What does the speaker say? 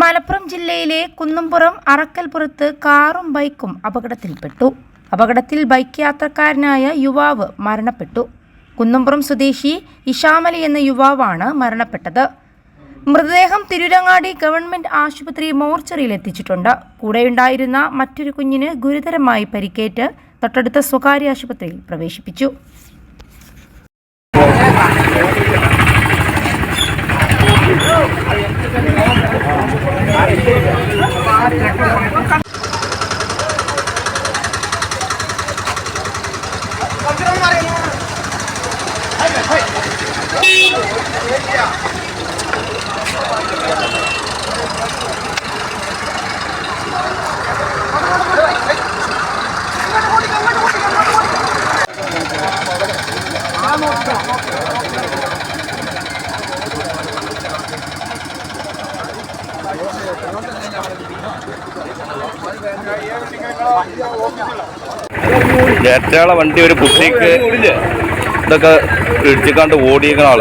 മലപ്പുറം ജില്ലയിലെ കുന്നുംപുറം അറക്കൽപുറത്ത് കാറും ബൈക്കും അപകടത്തിൽപ്പെട്ടു. അപകടത്തിൽ ബൈക്ക് യാത്രക്കാരനായ യുവാവ് മരണപ്പെട്ടു. കുന്നുംപുറം സ്വദേശി ഇഷാമലി എന്ന യുവാവാണ് മരണപ്പെട്ടത്. മൃതദേഹം തിരുരങ്ങാടി ഗവൺമെന്റ് ആശുപത്രി മോർച്ചറിയിൽ എത്തിച്ചിട്ടുണ്ട് കൂടെയുണ്ടായിരുന്ന മറ്റൊരു കുഞ്ഞിന് ഗുരുതരമായി പരിക്കേറ്റ് തൊട്ടടുത്ത സ്വകാര്യ ആശുപത്രിയിൽ പ്രവേശിപ്പിച്ചു. ഏറ്റയാളെ വണ്ടി ഒരു കുട്ടിക്ക് ഇതൊക്കെ ഇടിച്ചിക്കാണ്ട് ഓടിയേക്കണ ആൾ.